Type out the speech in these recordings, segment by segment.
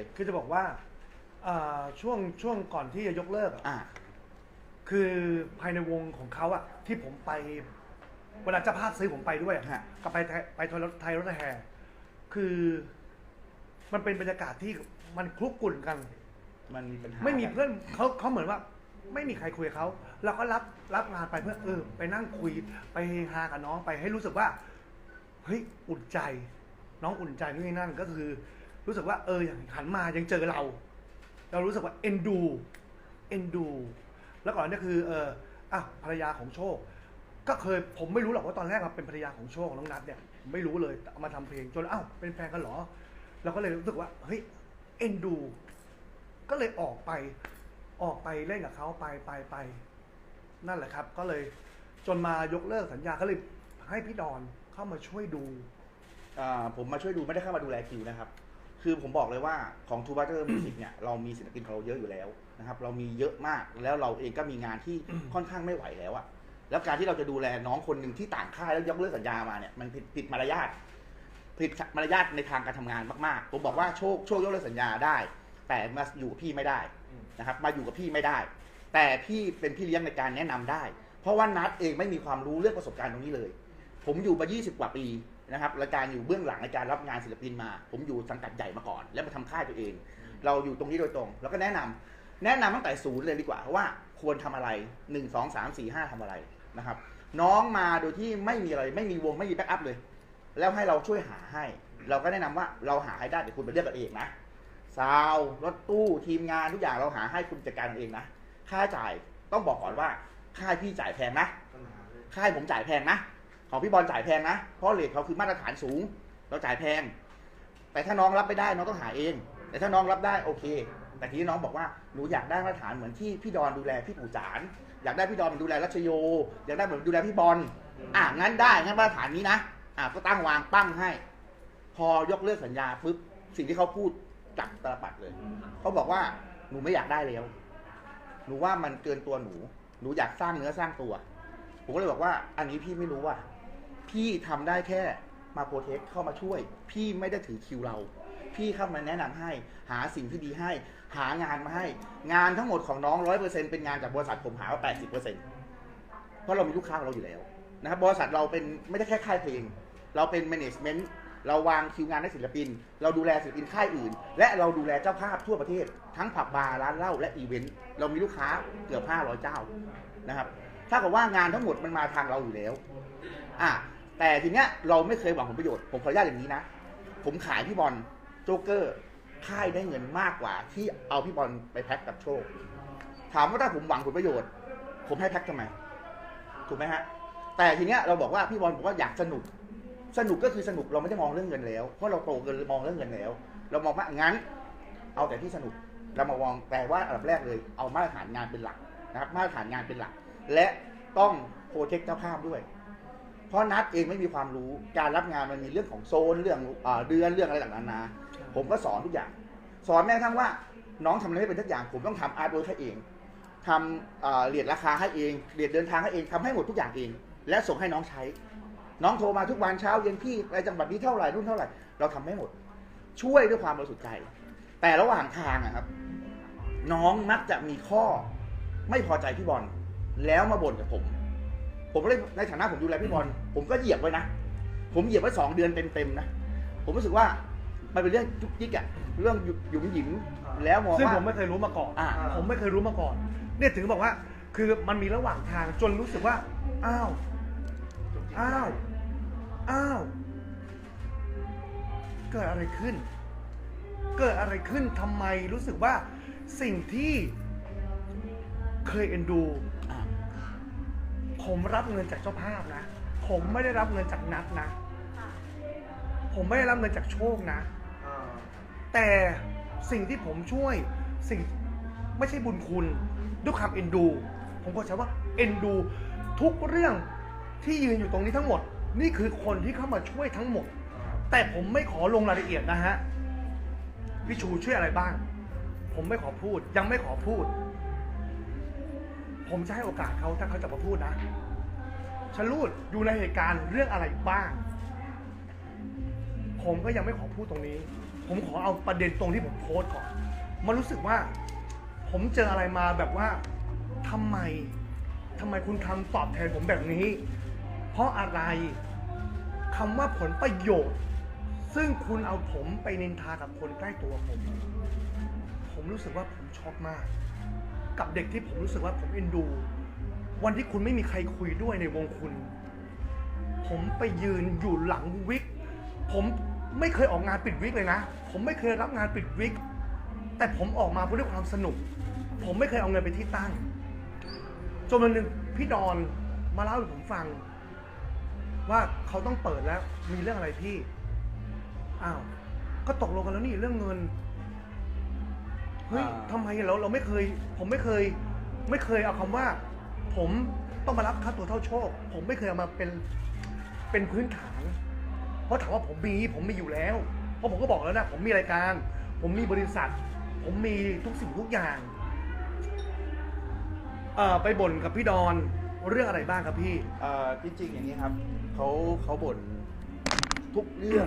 เลยคือจะบอกว่าอ่าช่วงช่วงก่อนที่จะยกเลิกอะอ่า คือภายในวงของเขาอะที่ผมไปเวลาเจะภาพซื้อผมไปด้วยอะฮะก็ไปไทยไปไทยรถไทยรถแห่คือ มันเป็นบรรยากาศที่มันคลุกกลุ่นกัน มันมีปัญหาไม่มีเพื่อนเขาเขาเหมือนว่า ไม่มีใครคุยกับเขาเราก็รับรับงานไปเพื่อเออ ไปนั่งคุยไปฮากับน้องไปให้รู้สึกว่าเฮ้ยอุ่นใจ น้องอุ่นใจนู่นนี่นั่นก็คือ รู้สึกว่าเอออย่างหันมายังเจอเรา เรารู้สึกว่าเอ็นดู เอ็นดู แล้วก่อนนี่คือเอออะภรรยาของโชค ก็เคยผมไม่รู้หรอกว่าตอนแรกเราเป็นภรรยาของโชคน้องนัทเนี่ยไม่รู้เลยเอามาทำเพลงจนเอ้าเป็นแฟนกันเหรอ เราก็เลยรู้สึกว่าเฮ้ยเอ็นดู ก็เลยออกไปออกไปเล่นกับเขาไปไปไป นั่นแหละครับ ก็เลยจนมายกเลิกสัญญาก็เลยให้พี่ดอนเข้ามาช่วยดู อ่าผมมาช่วยดูไม่ได้เข้ามาดูแลคิวนะครับ คือผมบอกเลยว่าของ Two Butter Music เนี่ยเรามีศิลปินของเราเยอะอยู่แล้วนะครับ เรามีเยอะมากแล้วเราเองก็มีงานที่ค่อนข้างไม่ไหวแล้วอะแล้วการที่เราจะดูแลน้องคนหนึ่งที่ต่างค่ายแล้วยกเลิกสัญญามาเนี่ยมันผิดผิดมารยาทผิดมารยาทในทางการทำงานมากๆ ผมบอกว่าโชคโชคยกเลิกสัญญาได้ แต่มาอยู่กับพี่ไม่ได้นะครับ มาอยู่กับพี่ไม่ได้ แต่พี่เป็นพี่เลี้ยงในการแนะนำได้ เพราะว่านัดเองไม่มีความรู้เรื่องประสบการณ์ตรงนี้เลย ผมอยู่มา 20 กว่าปี นะครับรายการอยู่เบื้องหลังในการรับงานศิลปินมา ผมอยู่สังกัดใหญ่มาก่อน แล้วมาทำค่ายตัวเอง เราอยู่ตรงนี้โดยตรง แล้วก็แนะนำแนะนำตั้งแต่ศูนย์เลยดีกว่าว่าควรทำอะไร1 2 3 4 5ทำอะไรนะครับ น้องมาโดยที่ไม่มีอะไรไม่มีวงไม่มีแบ็กอัพเลย แล้วให้เราช่วยหาให้ เราก็แนะนำว่าเราหาให้ได้แต่คุณไปเลือกกันเองนะซาวด์รถตู้ทีมงานทุกอย่างเราหาให้คุณจัดการเองนะค่าใช้จ่ายต้องบอกก่อนว่าค่ายพี่จ่ายแพงนะค่ายผมจ่ายแพงนะ ของพี่บอลจ่ายแพงนะ เพราะเลทเขาคือมาตรฐานสูง เราจ่ายแพง แต่ถ้าน้องรับไม่ได้น้องต้องหาเอง แต่ถ้าน้องรับได้โอเค แต่ทีนี้น้องบอกว่าหนูอยากได้มาตรฐานเหมือนที่พี่ดอนดูแลพี่ปู่จานอยากได้พี่ดอนเหมือนดูแลรัชโย อยากได้เหมือนดูแลพี่บอลอะงั้นได้งั้นมาตรฐานนี้นะอะก็ตั้งวางปั้งให้ พอยกเลิกสัญญาปุ๊บสิ่งที่เขาพูดจับตาปัดเลยเขาบอกว่าหนูไม่อยากได้แล้วหนูว่ามันเกินตัวหนู หนูอยากสร้างเนื้อสร้างตัว ผมก็เลยบอกว่า อันนี้พี่ไม่รู้ว่า พี่ทำได้แค่มาโปรเทคเข้ามาช่วย พี่ไม่ได้ถือคิวเรา พี่เข้ามาแนะนำให้ หาสิ่งที่ดีให้ หางานมาให้ งานทั้งหมดของน้องร้อยเปอร์เซ็นเป็นงานจากบริษัทผมหาว่าแปดสิบเปอร์เซ็นเพราะเรามีลูกค้าของเราอยู่แล้วนะครับบริษัทเราเป็นไม่ได้แค่ค่ายเพลง เราเป็นแมネจเมนต์เราวางคิวงานให้ศิลปิน เราดูแลศิลปินค่ายอื่น และเราดูแลเจ้าภาพทั่วประเทศ ทั้งผับบาร์ร้านเหล้าและอีเวนต์เรามีลูกค้าเกือบ500เจ้านะครับถ้ากับว่างานทั้งหมดมันมาทางเราอยู่แล้ว อะ แต่ทีเนี้ยเราไม่เคยหวังผลประโยชน์ผมขออนุญาตอย่างนี้นะ ผมขายพี่บอลโจ๊กเกอร์ค่ายได้เงินมากกว่า ที่เอาพี่บอลไปแพ็กกับโชค ถามว่าถ้าผมหวังผลประโยชน์ ผมให้แพ็กทำไมถูกไหมฮะแต่ทีเนี้ยเราบอกว่าพี่บอลบอกว่าอยากสนุก สนุกก็คือสนุกเราไม่ได้มองเรื่องเงินแล้วเพราะเราโตเกินมองเรื่องเงินแล้ว เรามองว่างั้น เอาแต่ที่สนุกเรามามองแต่ว่าอันดับแรกเลย เอามาตรฐานงานเป็นหลักนะครับมาตรฐานงานเป็นหลัก และต้องโปรเทคเจ้าภาพด้วย เพราะนัดเองไม่มีความรู้การรับงานมันมีเรื่องของโซนเรื่องเอ่อเดือนเรื่องอะไรต่างๆนานาผมก็สอนทุกอย่าง สอนแม้กระทั่งว่าน้องทำอะไรไม่เป็นทุกอย่าง ผมต้องทำอาร์ตเวิร์กให้เองทำเอ่อเหรียญราคาให้เองเหรียญเดินทางให้เองทำให้หมดทุกอย่างเอง และส่งให้น้องใช้ น้องโทรมาทุกวันเช้าเย็นพี่ไปจังหวัดนี้เท่าไหร่รุ่นเท่าไหร่เราทำให้หมด ช่วยด้วยความบริสุทธิ์ใจ แต่ระหว่างทางอะครับ น้องมักจะมีข้อไม่พอใจพี่บอลแล้วมาบ่นกับผม ผมเลยในฐานะผมดูแลพี่บอลผมก็เหยียบไว้นะ ผมเหยียบไว้สองเดือนเต็มๆนะ ผมรู้สึกว่ามันเป็นเรื่องจุกจิกอะเรื่องหยุมหยิมแล้วมองซึ่งว่า ผมไม่เคยรู้มาก่อน อ่า ผมไม่เคยรู้มาก่อน เนี่ยถึงบอกว่า คือมันมีระหว่างทางจนรู้สึกว่า อ้าว อ้าว อ้าว เกิดอะไรขึ้น เกิดอะไรขึ้นทำไมรู้สึกว่าสิ่งที่เคยเอ็นดูอ่า ผมรับเงินจากเจ้าภาพนะ ผมไม่ได้รับเงินจากนัดนะ ผมไม่ได้รับเงินจากโชคนะ แต่สิ่งที่ผมช่วยสิ่งไม่ใช่บุญคุณด้วยความเอ็นดู ผมก็ใช้ว่าเอ็นดู ทุกเรื่องที่ยืนอยู่ตรงนี้ทั้งหมด นี่คือคนที่เข้ามาช่วยทั้งหมด แต่ผมไม่ขอลงรายละเอียดนะฮะพี่ชูช่วยอะไรบ้าง ผมไม่ขอพูดยังไม่ขอพูด ผมจะให้โอกาสเขาถ้าเขาจะมาพูดนะชลูดอยู่ในเหตุการณ์เรื่องอะไรบ้าง ผมก็ยังไม่ขอพูดตรงนี้ ผมขอเอาประเด็นตรงที่ผมโพสต์ก่อนมันรู้สึกว่า ผมเจออะไรมาแบบว่าทำไมทำไมคุณทำตอบแทนผมแบบนี้ เพราะอะไรคำว่าผลประโยชน์ ซึ่งคุณเอาผมไปนินทากับคนใกล้ตัวผม ผมรู้สึกว่าผมช็อกมาก กับเด็กที่ผมรู้สึกว่าผมเอ็นดู วันที่คุณไม่มีใครคุยด้วยในวงคุณ ผมไปยืนอยู่หลังวิก ผมไม่เคยออกงานปิดวิกเลยนะ ผมไม่เคยรับงานปิดวิก แต่ผมออกมาเพื่อความสนุก ผมไม่เคยเอาเงินไปที่ตั้ง จนวันหนึ่งพี่ดอนมาเล่าให้ผมฟัง ว่าเขาต้องเปิดแล้วมีเรื่องอะไรพี่ อ้าว ก็ตกลงกันแล้วนี่เรื่องเงิน เฮ้ยอ่า ทำไมเราเราไม่เคย ผมไม่เคย ไม่เคยเอาคำว่า ผมต้องมารับค่าตัวเท่าโชค ผมไม่เคยเอามาเป็นเป็นพื้นฐาน เพราะถามว่าผมมีผมมีอยู่แล้ว เพราะผมก็บอกแล้วนะ ผมมีรายการ ผมมีบริษัท ผมมีทุกสิ่งทุกอย่าง เอ่อไปบ่นกับพี่ดอนเรื่องอะไรบ้างครับพี่ เอ่อจริงๆอย่างนี้ครับเขาเขาบ่นทุกเรื่อง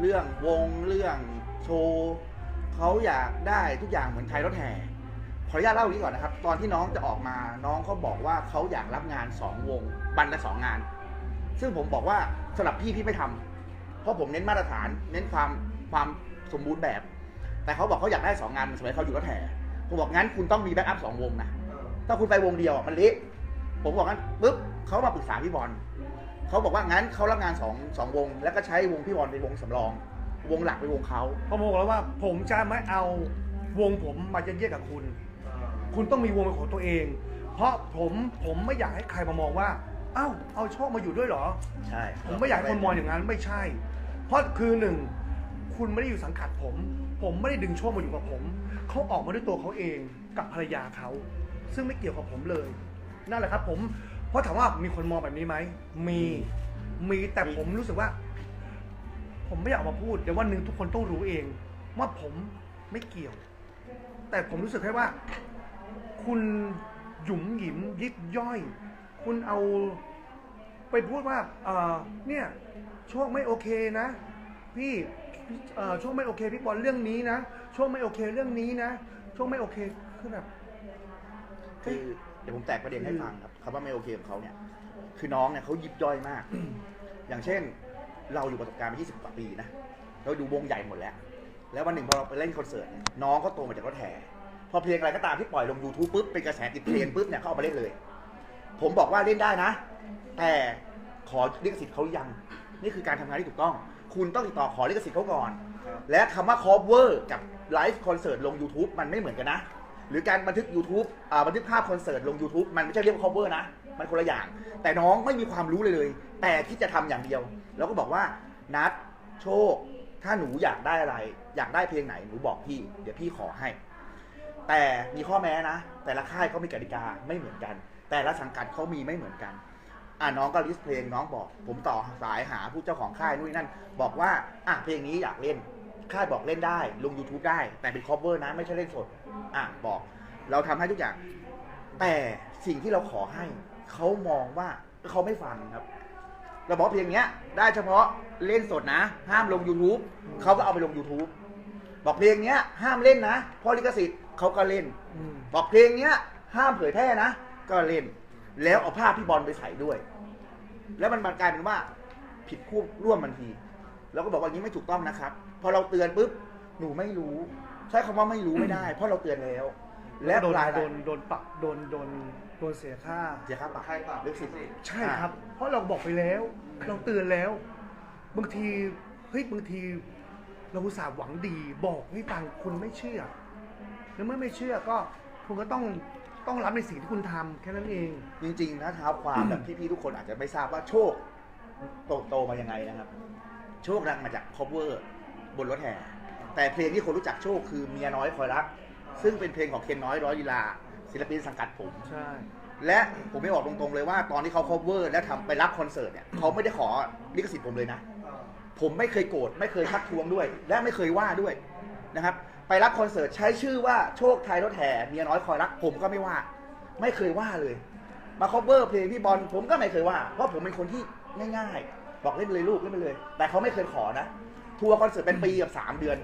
เรื่องวงเรื่องโชว์ เขาอยากได้ทุกอย่างเหมือนไทยรถแห่ขออนุญาตเล่าอย่างนี้ก่อนนะครับ ตอนที่น้องจะออกมาน้องเขาบอกว่าเขาอยากรับงานสองวงบันละสองงาน ซึ่งผมบอกว่าสำหรับพี่พี่ไม่ทำเพราะผมเน้นมาตรฐาน เน้นความความสมบูรณ์แบบ แต่เขาบอกเขาอยากได้สองงานสมัยเขาอยู่รถแห่ผมบอกงั้นคุณต้องมีแบ็กอัพสองวงนะถ้าคุณไปวงเดียวมันเละผมบอกงั้นปุ๊บเขามาปรึกษาพี่บอลเขาบอกว่างั้นเขารับงานสองสองวง แล้วก็ใช้วงพี่บอลเป็นวงสำรอง วงหลักเป็นวงเขาผมบอกแล้วว่าผมจะไม่เอาวงผมมายัดเยียดกับคุณ คุณต้องมีวงเป็นของตัวเอง เพราะผมผมไม่อยากให้ใครมามองว่า เอ้าเอาโชคมาอยู่ด้วยเหรอ ใช่ผมไม่อยากให้คนมองอย่างนั้นไม่ใช่ เพราะคือหนึ่งคุณไม่ได้อยู่สังกัดผม ผมไม่ได้ดึงโชคมาอยู่กับผมเขาออกมาด้วยตัวเขาเองกับภรรยาเขา ซึ่งไม่เกี่ยวกับผมเลย นั่นแหละครับ ผมเพราะถามว่ามีคนมองแบบนี้ไหมมีมีแต่ผมรู้สึกว่า ผมไม่อยากออกมาพูดเดี๋ยววันหนึ่งทุกคนต้องรู้เอง ว่าผมไม่เกี่ยว แต่ผมรู้สึกแค่ว่า คุณหยุมหยิมยิบย่อย คุณเอาไปพูดว่าเออเนี่ยโชคไม่โอเคนะ พี่เอ่อโชคไม่โอเคพี่บอลเรื่องนี้นะโชคไม่โอเคเรื่องนี้นะโชคไม่โอเคคือแบบคือเดี๋ยวผมแตกประเด็นให้ฟังครับคำว่าไม่โอเคของเขาเนี่ย คือน้องเนี่ยเขายิบย่อยมาก อย่างเช่น เราอยู่ประสบการณ์มา 20 กว่าปีนะ เราดูวงใหญ่หมดแล้ว แล้ววันหนึ่งพอเราไปเล่นคอนเสิร์ตเนี่ยน้องก็โตมาจากรถแห่พอเพลงอะไรก็ตามที่ปล่อยลง YouTube ปุ๊บเป็นกระแสติดเทรนปุ๊บเนี่ยเขาเอามาเล่นเลย ผมบอกว่าเล่นได้นะ แต่ขอลิขสิทธิ์เขายัง นี่คือการทำงานที่ถูกต้อง คุณต้องติดต่อขอลิขสิทธิ์เขาก่อน และคำว่า cover กับไลฟ์คอนเสิร์ตลง YouTube มันไม่เหมือนกันนะ หรือการบันทึก YouTube อ่าบันทึกภาพคอนเสิร์ตลง YouTube มันไม่ใช่เรียกว่า cover นะ มันคนละอย่าง แต่น้องไม่มีความรู้เลยเลย แต่ที่จะทำอย่างเดียว แล้วก็บอกว่านัดโชค ถ้าหนูอยากได้อะไร อยากได้เพลงไหนหนูบอกพี่ เดี๋ยวพี่ขอให้ แต่มีข้อแม้นะ แต่ละค่ายเขามีกติกาไม่เหมือนกัน แต่ละสังกัดเขามีไม่เหมือนกันอะน้องก็ลิสต์เพลงน้องบอก ผมต่อสายหาผู้เจ้าของค่ายนู่นนั่น บอกว่าอะเพลงนี้อยากเล่นค่ายบอกเล่นได้ ลง YouTube ได้ แต่เป็น cover นะไม่ใช่เล่นสด อะบอก เราทำให้ทุกอย่าง แต่สิ่งที่เราขอให้ เขามองว่าเขาไม่ฟังครับเราบอกว่าเพลงเนี้ย ได้เฉพาะเล่นสดนะ ห้ามลง YouTube เขาก็เอาไปลง YouTube บอกเพลงเนี้ย ห้ามเล่นนะเพราะลิขสิทธิ์เขาก็เล่นอืมบอกเพลงเนี้ย ห้ามเผยแพร่นะ ก็เล่น แล้วเอาภาพพี่บอลไปใส่ด้วย แล้วมันกลายเป็นว่า ผิดคู่ร่วมทันทีแล้วก็บอกว่าอย่างนี้ไม่ถูกต้องนะครับ พอเราเตือนปุ๊บหนูไม่รู้ ใช้คำว่าไม่รู้ไม่ได้ เพราะเราเตือนแล้ว และโดนรายโดโดนนโดนปรับโดนโดน โดนเสียค่า เสียค่าปรับใครปรับเรื่องสิทธิ์ ใช่ครับ เพราะเราบอกไปแล้ว เราเตือนแล้ว บางทีเฮ้ยบางทีเราอุตส่าห์หวังดีบอกให้ฟังคุณไม่เชื่อ แล้วเมื่อไม่เชื่อก็คุณก็ต้องต้องรับในสิ่งที่คุณทำแค่นั้นเอง จริงๆนะเท้าความแบบพี่ๆทุกคนอาจจะไม่ทราบว่าโชคโตโตมายังไงนะครับ โชคดังมาจาก cover บนรถแห่แต่เพลงที่คนรู้จักโชคคือเมียน้อยคอยรัก ซึ่งเป็นเพลงของเคนน้อยร้อยลีลา ศิลปินสังกัดผม ใช่ และผมไม่บอกตรงๆเลยว่าตอนที่เขา cover และทำไปรับคอนเสิร์ตเนี่ยเขาไม่ได้ขอลิขสิทธิ์ผมเลยนะ ผมไม่เคยโกรธไม่เคยทักท้วงด้วย และไม่เคยว่าด้วยนะครับ ไปรับคอนเสิร์ตใช้ชื่อว่าโชคไทยรถแห่เมียน้อยคอยรัก ผมก็ไม่ว่า ไม่เคยว่าเลย มา cover เพลงพี่บอลผมก็ไม่เคยว่า เพราะผมเป็นคนที่ง่ายๆ บอกเล่นไปเลยลูกเล่นไปเลย แต่เขาไม่เคยขอนะ ทัวร์คอนเสิร์ตเป็นปีกับสามเดือน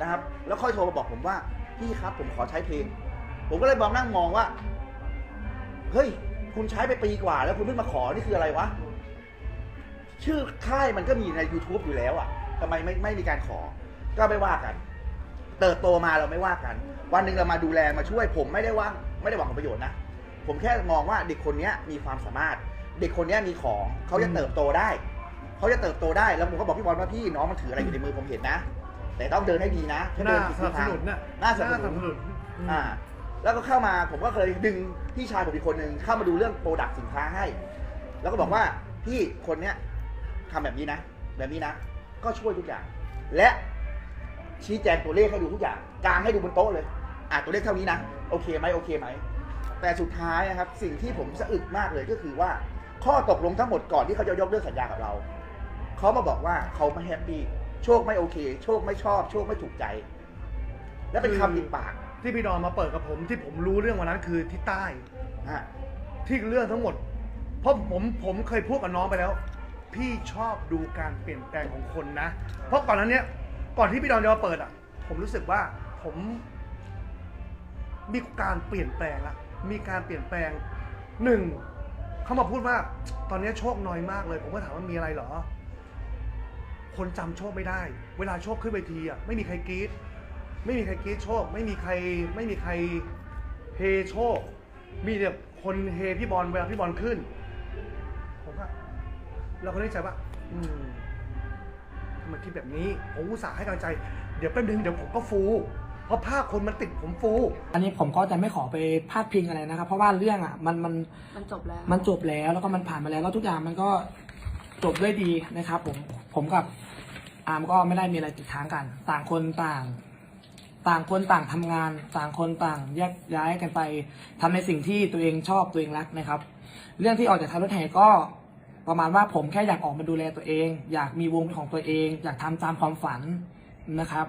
นะครับ แล้วค่อยโทรมาบอกผมว่าพี่ครับผมขอใช้เพลง ผมก็เลยมองนั่งมองว่า เฮ้ย คุณใช้ไปปีกว่า แล้วคุณเพิ่งมาขอนี่คืออะไรวะ ชื่อค่ายมันก็มีใน YouTube อยู่แล้วอะ่ะทำไมไม่ไม่มีการขอ ก็ไม่ว่ากัน เติบโตมาเราไม่ว่ากัน วันหนึ่งเรามาดูแลมาช่วย ผมไม่ได้ว่างไม่ได้หวังผลประโยชน์นะ ผมแค่มองว่าเด็กคนเนี้ยมีความสามารถ เด็กคนเนี้ยมีของเขาจะเติบโตได้เขาจะเติบโตได้ แล้วผมก็บอกพี่บอลว่าพี่น้องมันถืออะไรอยู่ในมือผมเห็นนะ แต่ต้องเดินให้ดีนะให้หเดิน้านผิดสนับสทางนุนน่ะหน้าสนับสนุนนุนอ่า แล้วก็เข้ามาผมก็เคยดึงพี่ชายผมอีกคนหนึ่งเข้ามาดูเรื่องโปรดักต์สินค้าให้ แล้วก็บอกว่าพี่คนเนี้ยทำแบบนี้นะ แบบนี้นะ ก็ช่วยทุกอย่าง และชี้แจงตัวเลขให้ดูทุกอย่างกลางให้ดูบนโต๊ะเลย อะตัวเลขเท่านี้นะโอเคไหมโอเคไหมแต่สุดท้ายนะครับสิ่งที่ผมสะอึกมากเลยก็คือว่า ข้อตกลงทั้งหมดก่อนที่เขาจะยกเลิกสัญญากับเราเขามาบอกว่าเขาไม่แฮปปี้โชคไม่โอเค โชคไม่ชอบ โชคไม่ถูกใจ และเป็นคำติดปาก ที่พี่ดอนมาเปิดกับผมที่ผมรู้เรื่องวันนั้นคือที่ใต้นะฮะที่เรื่องทั้งหมด เพราะผมผมเคยพูดกับน้องไปแล้ว พี่ชอบดูการเปลี่ยนแปลงของคนนะ เพราะก่อนนั้นเนี้ยก่อนที่พี่ดอนจะมาเปิดอะ ผมรู้สึกว่าผมมีการเปลี่ยนแปลงละมีการเปลี่ยนแปลงหนึ่งเขามาพูดว่าตอนนี้โชคน้อยมากเลย ผมก็ถามว่ามีอะไรเหรอ คนจำโชคไม่ได้ เวลาโชคขึ้นเวทีอะไม่มีใครกรี๊ด ไม่มีใครกรี๊ดโชค ไม่มีใครไม่มีใครเฮโชค มีแต่คนเฮพี่บอลเวลาพี่บอลขึ้น ผมก็เราก็ได้ใจว่า อืมทำไมคิดแบบนี้ผมอุตส่าห์ให้กำลังใจ เดี๋ยวแป๊บนึงเดี๋ยวผมก็ฟู เพราะภาพคนมันติดผมฟู อันนี้ผมก็จะไม่ขอไปพาดพิงอะไรนะครับ เพราะว่าเรื่องอะ มันมันมันจบแล้ว มันจบแล้วแล้วก็มันผ่านมาแล้วแล้วทุกอย่างมันก็จบด้วยดีนะครับ ผมผมกับอาร์มก็ไม่ได้มีอะไรติดค้างกัน ต่างคนต่าง ต่างคนต่างทำงาน ต่างคนต่างแยกย้ายกันไปทำในสิ่งที่ตัวเองชอบตัวเองรักนะครับ เรื่องที่ออกจากทางรถแห่ก็ประมาณว่าผมแค่อยากออกมาดูแลตัวเอง อยากมีวงเป็นของตัวเอง อยากทำตามความฝันนะครับ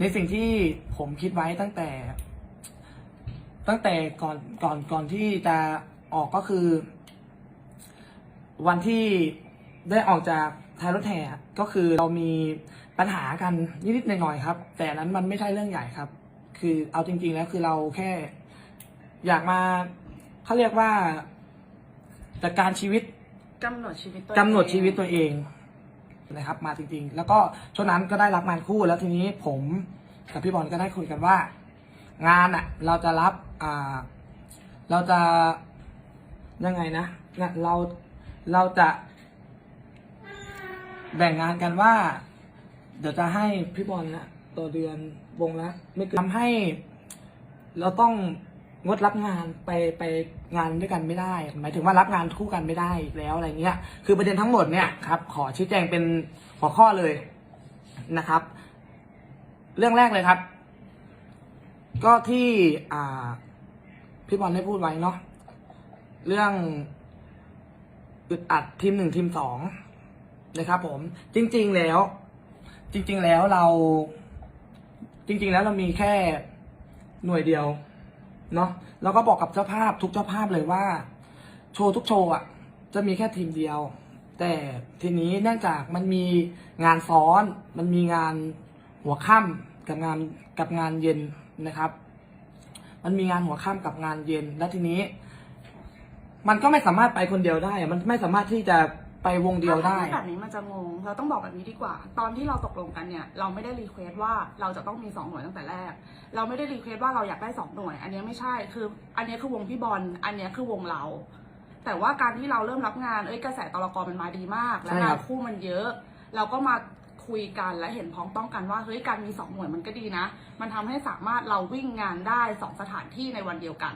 ในสิ่งที่ผมคิดไว้ตั้งแต่ ตั้งแต่ก่อนก่อนก่อนที่จะออกก็คือ วันที่ได้ออกจากท้ายรถแห่ก็คือเรามี ปัญหากันนิดๆหน่อยๆครับ แต่อันนั้นมันไม่ใช่เรื่องใหญ่ครับ คือเอาจริง ๆ แล้วคือเราแค่ อยากมาเขาเรียกว่าจัดการชีวิตกำหนดชีวิตตัวกำหนดชีวิตตัวเองนะครับ มาจริง ๆ แล้วก็ช่วงนั้นก็ได้รับงานคู่แล้วทีนี้ผมกับพี่บอลก็ได้คุยกันว่า งานอะ เราจะรับอ่าเราจะยังไงนะงานเราเราจะแบ่งงานกันว่า เดี๋ยวจะให้พี่บอลนะต่อเดือนวงละไม่เกินทำให้ เราต้องงดรับงานไปไปงานด้วยกันไม่ได้ หมายถึงว่ารับงานคู่กันไม่ได้อีกแล้วอะไรเงี้ย คือประเด็นทั้งหมดเนี่ยครับ ขอชี้แจงเป็นหัวข้อเลยนะครับ เรื่องแรกเลยครับ ก็ที่อ่าพี่บอลได้พูดไว้เนาะเรื่องอึดอัดทีมหนึ่งทีมสองนะครับผมจริง ๆ แล้ว จริง ๆ แล้วเรา จริง ๆ แล้วเรามีแค่หน่วยเดียว เนาะแล้วก็บอกกับเจ้าภาพทุกเจ้าภาพเลยว่า โชว์ทุกโชว์อะ จะมีแค่ทีมเดียว แต่ทีนี้เนื่องจากมันมีงานซ้อน มันมีงานหัวค่ำกับงานกับงานเย็นนะครับ มันมีงานหัวค่ำกับงานเย็น และทีนี้ มันก็ไม่สามารถไปคนเดียวได้ มันไม่สามารถที่จะ ไปวงเดียวได้ ถ้าพูแบบนี้มันจะงง เราต้องบอกแบบนี้ดีกว่า ตอนที่เราตกลงกันเนี่ย เราไม่ได้รีเควสว่าเราจะต้องมีสองหน่วยตั้งแต่แรก เราไม่ได้รีเควสว่าเราอยากได้สองหน่วย อันเนี้ยไม่ใช่ คืออันเนี้ยคือวงพี่บอล อันเนี้ยคือวงเรา แต่ว่าการที่เราเริ่มรับงาน เอ้ยกระแสตลกรมันมาดีมาก และใช่ครังานบคู่มันเยอะ เราก็มาคุยกันและเห็นพ้องต้องกันว่า เฮ้ย การมีสองหน่วยมันก็ดีนะ มันทำให้สามารถเราวิ่งงานได้สองสถานที่ในวันเดียวกัน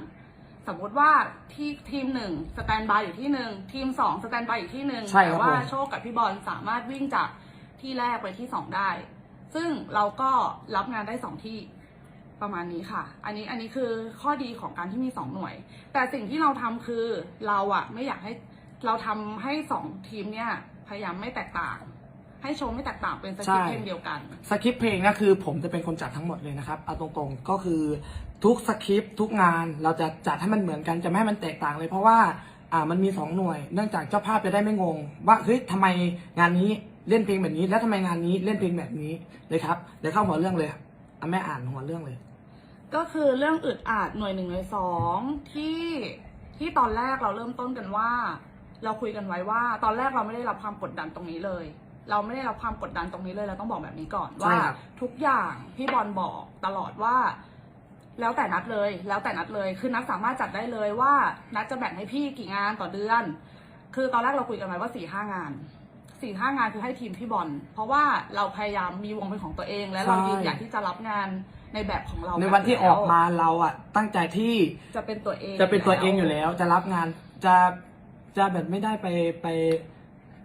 สมมติว่าที่ทีมหนึ่งสแตนบายอยู่ที่หนึ่งทีมสองสแตนบายอยู่ที่หนึ่งใช่ครับแต่ว่าผม โชคกับพี่บอลสามารถวิ่งจากที่แรกไปที่สองได้ ซึ่งเราก็รับงานได้สองที่ประมาณนี้ค่ะ อันนี้อันนี้คือข้อดีของการที่มีสองหน่วย แต่สิ่งที่เราทำคือเราอะไม่อยากให้เราทำให้สองทีมเนี่ยพยายามไม่แตกต่าง ให้โชว์ไม่แตกต่างเป็นสคริปต์ใช่เพลงเดียวกันสคริปต์เพลงนะคือ ผมจะเป็นคนจัดทั้งหมดเลยนะครับเอาตรงๆก็คือทุกสคริปต์ทุกงานเราจะจัดให้มันเหมือนกันจะไม่ให้มันแตกต่างเลยเพราะว่าอ่ามันมีสองหน่วย เนื่องจากเจ้าภาพจะได้ไม่งง ว่าเฮ้ยทำไมงานนี้เล่นเพลงแบบนี้ แล้วทำไมงานนี้เล่นเพลงแบบนี้เลยครับเดี๋ยวเข้าหัวเรื่องเลยอะแม่อ่านหัวเรื่องเลย ก็คือเรื่องอึดอัดหน่วยหนึ่งหน่วยสองที่ที่ตอนแรกเราเริ่มต้นกันว่า เราคุยกันไว้ว่า ตอนแรกเราไม่ได้รับความกดดันตรงนี้เลย เราไม่ได้รับความกดดันตรงนี้เลยเราต้องบอกแบบนี้ก่อนใช่ว่าครับทุกอย่างพี่บอลบอกตลอดว่า แล้วแต่นัดเลย แล้วแต่นัดเลยคือนัดสามารถจัดได้เลยว่า นัดจะแบ่งให้พี่กี่งานต่อเดือน คือตอนแรกเราคุยกันไว้ว่าสี่ห้างานสี่ห้างานคือให้ทีมพี่บอลเพราะว่าเราพยายามมีวงเป็นของตัวเอง และเราใช่ยืนอยากที่จะรับงานในแบบของเรา ในวันที่แล้ออกมาเราอะ ตั้งใจที่จะเป็นตัวเอง จะเป็นตัวเองอยู่แล้ว จะรับงานจะจะแบบไม่ได้ไปไป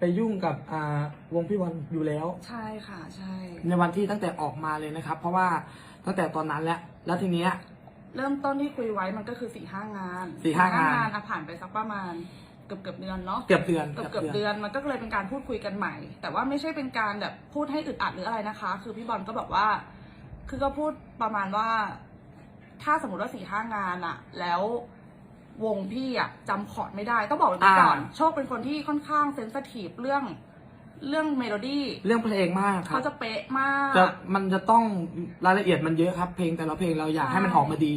ไปยุ่งกับอ่าวงพี่บอลอยู่แล้ว ใช่ค่ะใช่ ในวันที่ตั้งแต่ออกมาเลยนะครับ เพราะว่าตั้งแต่ตอนนั้นแล้วแล้วทีเนี้ย เริ่มต้นที่คุยไว้มันก็คือสี่ห้างานสี่ห้างาน อะผ่านไปสักประมาณเกือบเกือบเดือนเนาะ เกือบเดือน เกือบเกือบเดือนมันก็เลยเป็นการพูดคุยกันใหม่ แต่ว่าไม่ใช่เป็นการแบบพูดให้อึดอัดหรืออะไรนะคะ คือพี่บอลก็บอกว่า คือก็พูดประมาณว่า ถ้าสมมติว่าสี่ห้างานอะแล้ว วงพี่อะจำคอร์ดไม่ได้ ต้องบอกแบบนี้ก่อน อ่า โชคเป็นคนที่ค่อนข้างเซนสทีฟเรื่องเรื่องเมโลดี้เรื่องเพลงมากครัเขาบจะเป๊ะมาก จะมันจะต้องรายละเอียดมันเยอะครับ เพลงแต่ละเพลงเราอยากใช่ให้มันออกมาดี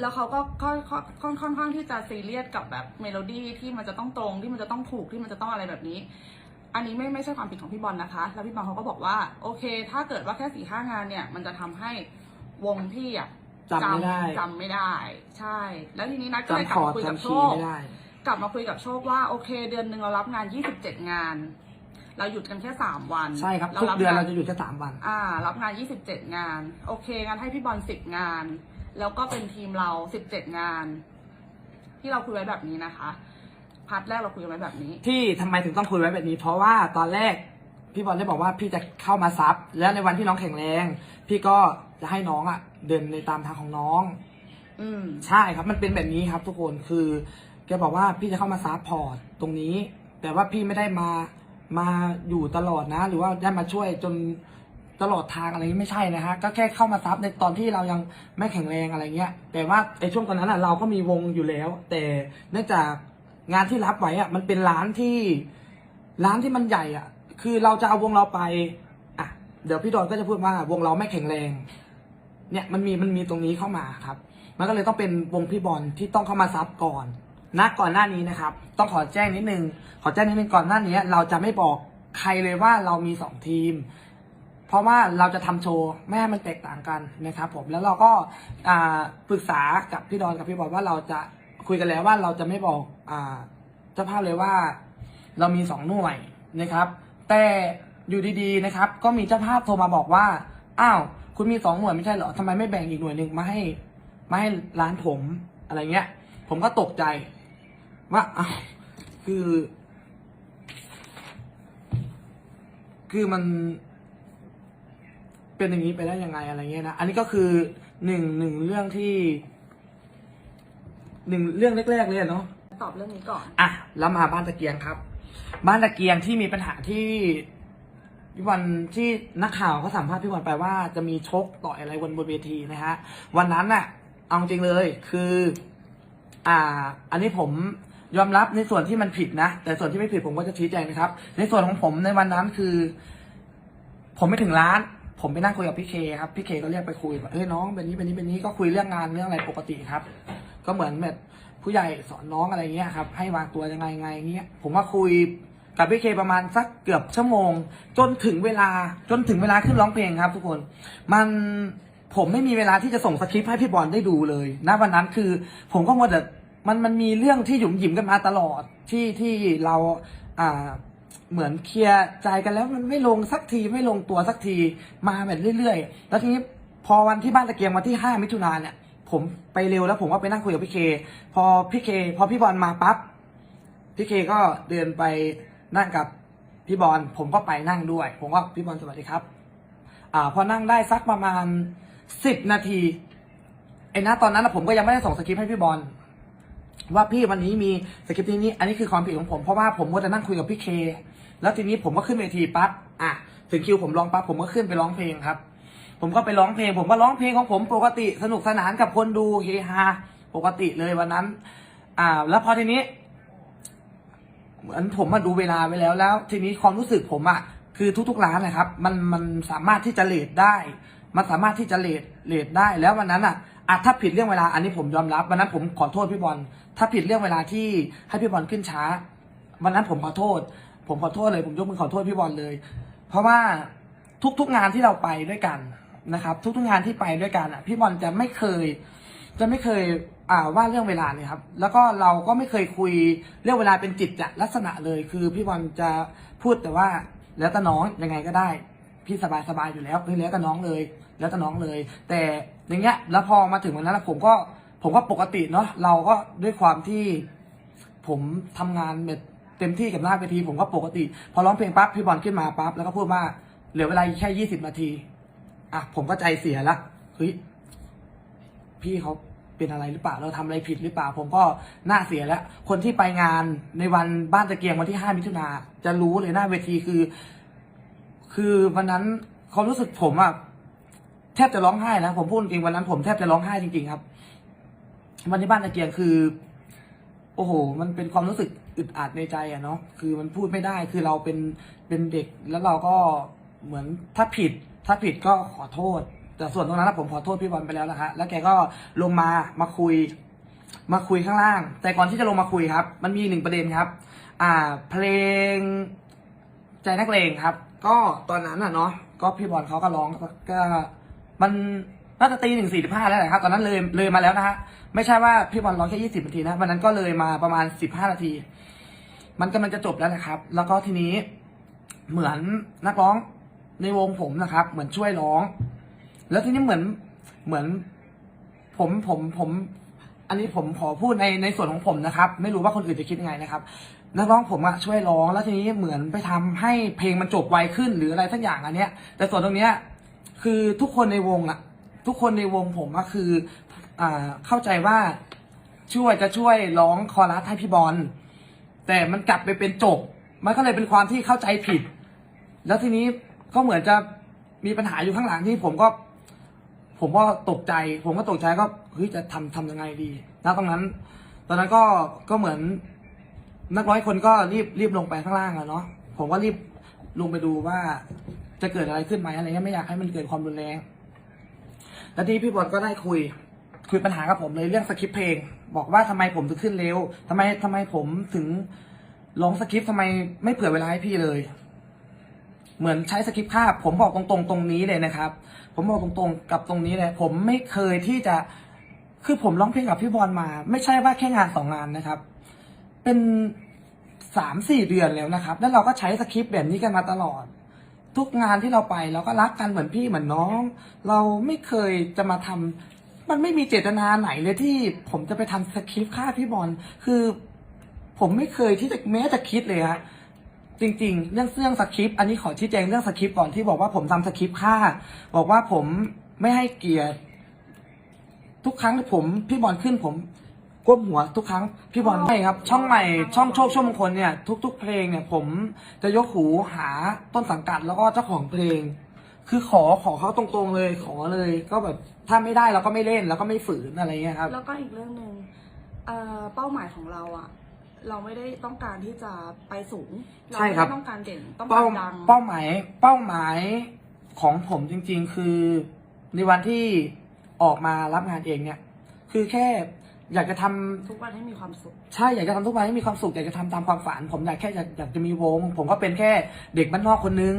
แล้วเขาก็ค่อนค่อนค่อนค่อนข้างที่จะซีเรียสกับแบบเมโลดี้ที่มันจะต้องตรงที่มันจะต้องถูกที่มันจะต้องอะไรแบบนี้ อันนี้ไม่ไม่ใช่ความผิดของพี่บอลนะคะ แล้วพี่บอลเขาก็บอกว่า โอเค ถ้าเกิดว่าแค่สี่ห้างานเนี่ย มันจะทำให้วงพี่อะ จำไม่ได้ จำไม่ได้ ใช่ แล้วทีนี้นัดก็เลยกจำคลับอร์ดมาคุยกับจำโชคีย์คไม่ได้กลับมาคุยกับโชคว่าโอเค เดือนหนึ่งเรารับงานยี่สิบเจ็ดงาน เราหยุดกันแค่สามวันใช่ครับทุกเดือนงเราจะหยุดแค่สามวัน อ่า รับงาน27งาน โอเคงั้นให้พี่บอล10งาน แล้วก็เป็นทีมเรา17งาน ที่เราคุยไว้แบบนี้นะคะพาร์ทแรกเราคุยกันไว้แบบนี้ ที่ทำไมถึงต้องคุยไว้แบบนี้ เพราะว่าตอนแรกพี่บอลได้บอกว่าพี่จะเข้ามาซับแล้วในวันที่น้องแข็งแรง พี่ก็จะให้น้องอะ เดินในตามทางของน้อง อืม ใช่ครับมันเป็นแบบนี้ครับ ทุกคนคือแกบอกว่าพี่จะเข้ามาซัพพอร์ตตรงนี้ แต่ว่าพี่ไม่ได้มามาอยู่ตลอดนะ หรือว่าได้มาช่วยจนตลอดทางอะไรนี้ไม่ใช่นะฮะก็แค่เข้ามาซับในตอนที่เรายังไม่แข็งแรงอะไรเงี้ย แต่ว่าในช่วงตอนนั้นอะเราก็มีวงอยู่แล้ว แต่เนื่องจากงานที่รับไว้อะมันเป็นร้านที่ร้านที่มันใหญ่อะคือเราจะเอาวงเราไปอะเดี๋ยวพี่ดอนก็จะพูดว่าวงเราไม่แข็งแรง เนี่ยมันมีมันมีตรงนี้เข้ามาครับ มันก็เลยต้องเป็นวงพี่บอลที่ต้องเข้ามาซับก่อนณก่อนหน้านี้นะครับ ต้องขอแจ้งนิดนึงขอแจ้งนิดนึงก่อนหน้านี้ เราจะไม่บอกใครเลยว่าเรามีสองทีม เพราะว่าเราจะทำโชว์ไม่ให้มันแตกต่างกันนะครับ ผมแล้วเราก็ปรึกษากับพี่ดอนกับพี่บอลว่าเราจะคุยกันแล้วว่าเราจะไม่บอกเจ้าภาพเลยว่า เรามีสองหน่วยนะครับ แต่อยู่ดีๆนะครับ ก็มีเจ้าภาพโทรมาบอกว่าอ้าว คุณมีสองหน่วยไม่ใช่เหรอทำไมไม่แบ่งอีกหน่วยหนึ่งมาให้มาให้ร้านผมอะไรเงี้ย ผมก็ตกใจว่าอ้าวคือ คือมัน เป็นอย่างนี้ไปได้ยังไงอะไรเงี้ยนะอันนี้ก็คือหนึ่งหนึ่งเรื่องที่หนึ่งเรื่องแรกๆเลยอะเนาะตอบเรื่องนี้ก่อน อะแล้วมาบ้านตะเกียงครับ บ้านตะเกียงที่มีปัญหาที่ พี่วันที่นักข่าวก็สัมภาษณ์พี่วันไปว่าจะมีชกต่อยอะไรบนบนเวทีนะฮะวันนั้นน่ะเอาจริงเลยคือ อ่า อันนี้ผมยอมรับในส่วนที่มันผิดนะ แต่ส่วนที่ไม่ผิดผมก็จะชี้แจงนะครับ ในส่วนของผมในวันนั้นคือ ผมไปถึงร้าน ผมไปนั่งคุยกับพี่เคครับพี่เคก็เรียกไปคุยว่าเอ้ยน้องเป็นนี้เป็นนี้เป็นนี้ก็คุยเรื่องงานเรื่องอะไรปกติครับ ก็เหมือนแบบผู้ใหญ่สอนน้องอะไรเงี้ยครับ ให้วางตัวยังไงไงเงี้ย ผมว่าคุย กับพี่เคประมาณสักเกือบชั่วโมง จนถึงเวลาจนถึงเวลาขึ้นร้องเพลงครับ ทุกคน มันผมไม่มีเวลาที่จะส่งสคริปต์ให้พี่บอลได้ดูเลยณวันนั้นคือ ผมก็มัวแต่มันมันมีเรื่องที่หยุมหยิมกันมาตลอดที่ที่เราอ่าเหมือนเคลียร์ใจกันแล้วมันไม่ลงสักทีไม่ลงตัวสักทีมาแบบเรื่อยๆ แล้วทีนี้พอวันที่บ้านตะเกียงวันที่ห้ามิถุนายนเนี่ยผมไปเร็วแล้วผมก็ไปนั่งคุยกับพี่เค พอพี่เค พอพี่บอลมาปั๊บพี่เคก็เดินไป นั่งกับพี่บอลผมก็ไปนั่งด้วย ผมก็พี่บอลสวัสดีครับ อ่า พอนั่งได้สักประมาณสิบนาทีไอ้นะตอนนั้นผมก็ยังไม่ได้ส่งสคริปต์ให้พี่บอลว่าพี่วันนี้มีสคริปต์นี้ อันนี้คือความผิดของผมเพราะว่าผมก็จะนั่งคุยกับพี่เค แล้วทีนี้ผมก็ขึ้นเวทีปั๊บอะถึงคิวผมร้องปั๊บผมก็ขึ้นไปร้องเพลงครับ ผมก็ไปร้องเพลง ผมก็ร้องเพลงของผมปกติสนุกสนานกับคนดูเฮฮาปกติเลยวันนั้น อ่า แล้วพอทีนี้ เหมือนผมมาดูเวลาไว้แล้วแล้ว ทีนี้ความรู้สึกผมอะคือทุกๆร้านนะครับ มันมันสามารถที่จะเลทได้ มันสามารถที่จะเลทเลทได้แล้ววันนั้นอะอะถ้าผิดเรื่องเวลาอันนี้ผมยอมรับวันนั้นผมขอโทษพี่บอลถ้าผิดเรื่องเวลาที่ให้พี่บอลขึ้นช้า วันนั้นผมขอโทษ ผมขอโทษเลยผมยกมือขอโทษพี่บอลเลย เพราะว่าทุกๆงานที่เราไปด้วยกันนะครับ ทุกๆงานที่ไปด้วยกันอะ พี่บอลจะไม่เคย จะไม่เคยอ่าว่าเรื่องเวลาเลยครับ แล้วก็เราก็ไม่เคยคุยเรื่องเวลาเป็นจิตจะลักษณะเลย คือพี่บอลจะพูดแต่ว่าแล้วแต่น้องยังไงก็ได้ พี่สบายสบายอยู่แล้วเฮ้ยแล้วแต่น้องเลย แล้วแต่น้องเลย แต่อย่างเงี้ย แล้วพอมาถึงวันนั้นผมก็ผมก็ปกติเนาะเราก็ด้วยความที่ผมทำงานแบบเต็มที่กับหน้าเวทีผมก็ปกติ พอร้องเพลงปั๊บพี่บอลขึ้นมาปั๊บแล้วก็พูดว่าเหลือเวลาแค่ยี่สิบนาทีอะผมก็ใจเสียละเฮ้ย พี่เขาเป็นอะไรหรือเปล่าเราทำอะไรผิดหรือเปล่า ผมก็หน้าเสียแล้ว คนที่ไปงานในวันบ้านตะเกียงวันที่ห้ามิถุนาจะรู้เลยหน้าเวทีคือ คือวันนั้นควารู้สึกผมอะแทบจะร้องไห้นะผมพูดจริงวันนั้นผมแทบจะร้องไห้จริงๆครับ วันที่บ้านตะเกียงคือ โอ้โห มันเป็นความรู้สึกอึดอัดในใจอะเนาะคือมันพูดไม่ได้คือเราเป็นเป็นเด็กแล้วเราก็เหมือนถ้าผิด ถ้าผิดก็ขอโทษ แต่ส่วนตรงนั้นนะผมขอโทษพี่บอลไปแล้วนะฮะแล้วแกก็ลงมามาคุย มาคุยข้างล่าง แต่ก่อนที่จะลงมาคุยครับ มันมีหนึ่งประเด็นครับ อ่า เพลง ใจนักเลงครับ ก็ตอนนั้นอะเนาะก็พี่บอลเขาก็ร้องก็มันน่าจะตีหนึ่งสี่สิบห้าแล้วแหละครับ ตอนนั้นเลยเลยมาแล้วนะฮะไม่ใช่ว่าพี่บอลร้องแค่ยี่สิบนาทีนะวันนั้นก็เลยมาประมาณสิบห้านาที มันกำลังจะจบแล้วนะครับ แล้วก็ทีนี้เหมือนนักร้องในวงผมนะครับ เหมือนช่วยร้อง แล้วทีนี้เหมือนเหมือน ผมผมผม อันนี้ผมขอพูดในในส่วนของผมนะครับ ไม่รู้ว่าคนอื่นจะคิดยังไงนะครับนักร้องผมอะช่วยร้องแล้วทีนี้เหมือนไปทำให้เพลงมันจบไวขึ้นหรืออะไรสักอย่างอันเนี้ย แต่ส่วนตรงเนี้ยคือทุกคนในวงอะทุกคนในวงผมอะคืออ่าเข้าใจว่าช่วยจะช่วยร้องคอรัสให้พี่บอลแต่มันกลับไปเป็นจบ มันก็เลยเป็นความที่เข้าใจผิด แล้วทีนี้ก็เหมือนจะมีปัญหาอยู่ข้างหลังที่ผมก็ ผมก็ตกใจ ผมก็ตกใจก็เฮ้ยจะทำทำยังไงดีนะตรงนั้น ตอนนั้นก็ก็เหมือน นักร้อยคนก็รีบรีบลงไปข้างล่างอะเนาะผมก็รีบลงไปดูว่าจะเกิดอะไรขึ้นไหมอะไรเงี้ยไม่อยากให้มันเกิดความรุนแรงแล้วทีพี่บอลก็ได้คุย คุยปัญหากับผมเลยเรื่องสคริปต์เพลง บอกว่าทำไมผมถึงขึ้นเร็วทำไมทำไมผมถึงร้องสคริปต์ทำไมไม่เผื่อเวลาให้พี่เลย เหมือนใช้สคริปต์ภาพ ผมบอกตรงๆตรงนี้เลยนะครับ ผมบอกตรงๆกับตรงนี้เลย ผมไม่เคยที่จะคือผมร้องเพลงกับพี่บอลมา ไม่ใช่ว่าแค่งานสองงานนะครับ เป็นสามสี่เดือนแล้วนะครับ แล้วเราก็ใช้สคริปต์แบบนี้กันมาตลอด ทุกงานที่เราไปเราก็รักกันเหมือนพี่เหมือนน้อง เราไม่เคยจะมาทำมันไม่มีเจตนาไหนเลยที่ผมจะไปทำสคริปต์ฆ่าพี่บอลคือ ผมไม่เคยที่จะแม้จะคิดเลยฮะ จริง ๆ เรื่องเรื่องสคริปต์อันนี้ขอชี้แจงเรื่องสคริปต์ก่อนที่บอกว่าผมทำสคริปต์ฆ่า บอกว่าผมไม่ให้เกียรติ ทุกครั้งที่ผมพี่บอลขึ้นผมก้มหัวทุกครั้งพี่บอลไม่ครับ ช่องใหม่ช่องโชคช่วงมงคลเนี่ยทุก ๆ เพลงเนี่ย ผมจะยกหูหาต้นสังกัดแล้วก็เจ้าของเพลง คือขอขอเขาตรงๆเลยขอเลย ก็แบบถ้าไม่ได้เราก็ไม่เล่นแล้วก็ไม่ฝืนอะไรเงี้ยครับ แล้วก็อีกเรื่องหนึ่งเอ่อเป้าหมายของเราอะ เราไม่ได้ต้องการที่จะไปสูงเราใช่ไม่ครับ ได้ต้องการเด่นต้องกาเป้ารดัง เป้าหมายเป้าหมายของผมจริงๆ คือในวันที่ออกมารับงานเองเนี่ย คือแค่อยากจะทำ ทุกวันให้มีความสุข ใช่อยากจะทำทุกวันให้มีความสุขอยากจะทำตามความฝัน ผมอยากแค่อยากอยากจะมีวง ผมก็เป็นแค่เด็กบ้านนอกคนนึง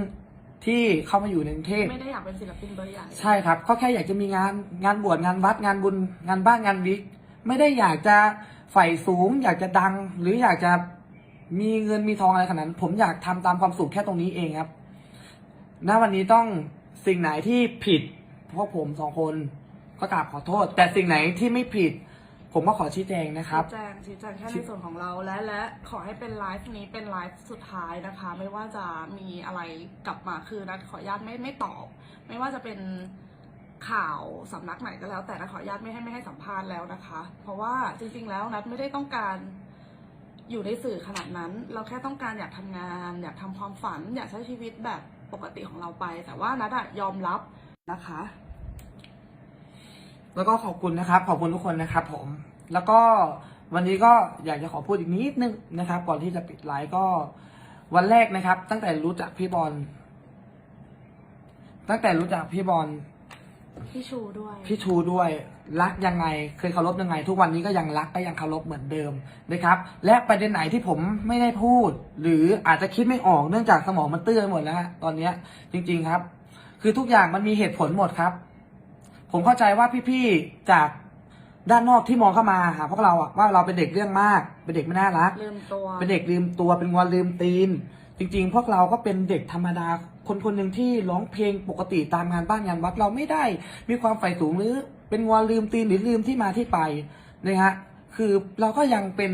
ที่เข้ามาอยู่ในกรุงเทพไม่ได้อยากเป็นศิลปินเบอร์ใหญ่ใช่ครับ ก็แค่อยากจะมีงานงานบวชงานวัดงานบุญงานบ้านงานวิกไม่ได้อยากจะ ใฝ่สูง อยากจะดัง หรืออยากจะมีเงินมีทองอะไรขนาดนั้นผมอยากทำตามความสุขแค่ตรงนี้เองครับ ณ วันนี้ต้องสิ่งไหนที่ผิดพวกผมสองคนก็กราบขอโทษ แต่สิ่งไหนที่ไม่ผิด ผมก็ขอชี้แจงนะครับชี้แจงชี้แจงแค่ชี้ในส่วนของเราและและขอให้เป็นไลฟ์นี้เป็นไลฟ์สุดท้ายนะคะ ไม่ว่าจะมีอะไรกลับมาคือนัดขออนุญาตไม่ไม่ตอบ ไม่ว่าจะเป็น ข่าวสำนักไหนก็แล้ว แต่นัดขออนุญาตไม่ให้ไม่ให้สัมภาษณ์แล้วนะคะ เพราะว่าจริง ๆ แล้วนัดไม่ได้ต้องการอยู่ในสื่อขนาดนั้น เราแค่ต้องการอยากทำงาน อยากทำความฝัน อยากใช้ชีวิตแบบปกติของเราไป แต่ว่านัดอะยอมรับนะคะ แล้วก็ขอบคุณนะครับ ขอบคุณทุกคนนะครับ ผม แล้วก็วันนี้ก็อยากจะขอพูดอีกนิดนึงนะครับ ก่อนที่จะปิดไลฟ์ก็ วันแรกนะครับ ตั้งแต่รู้จักพี่บอลตั้งแต่รู้จักพี่บอล พี่ชูด้วยพี่ชูด้วยรักยังไงเคยเคารพยังไง ทุกวันนี้ก็ยังรักก็ยังเคารพเหมือนเดิมนะครับ และประเด็นไหนที่ผมไม่ได้พูด หรืออาจจะคิดไม่ออกเนื่องจากสมองมันเตื้อนหมดแล้วฮะตอนเนี้ยจริง ๆครับ คือทุกอย่างมันมีเหตุผลหมดครับ ผมเข้าใจว่าพี่ๆจากด้านนอกที่มองเข้ามาหาพวกเราอะว่าเราเป็นเด็กเรื่องมาก เป็นเด็กไม่น่ารัก ลืมตัว เป็นเด็กลืมตัวเป็นงอนลืมตีน จริง ๆ พวกเราก็เป็นเด็กธรรมดา คนคนหนึ่งที่ร้องเพลงปกติตามงานบ้านงานวัดเราไม่ได้ มีความใฝ่สูงหรือเป็นงอนลืมตีนหรือลืมที่มาที่ไปนะฮะคือเราก็ยังเป็น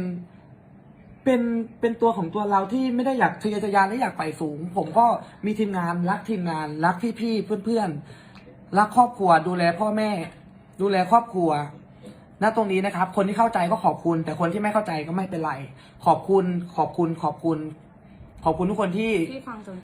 เป็นเป็นตัวของตัวเราที่ไม่ได้อยากทะเยอทะยานและอยากใฝ่สูง ผมก็มีทีมงานรักทีมงาน รักพี่ๆเพื่อนๆรักครอบครัว ดูแลพ่อแม่ ดูแลครอบครัวณตรงนี้นะครับ คนที่เข้าใจก็ขอบคุณ แต่คนที่ไม่เข้าใจก็ไม่เป็นไร ขอบคุณขอบคุณขอบคุณ ขอบคุณทุกคนที่ที่ฟังจน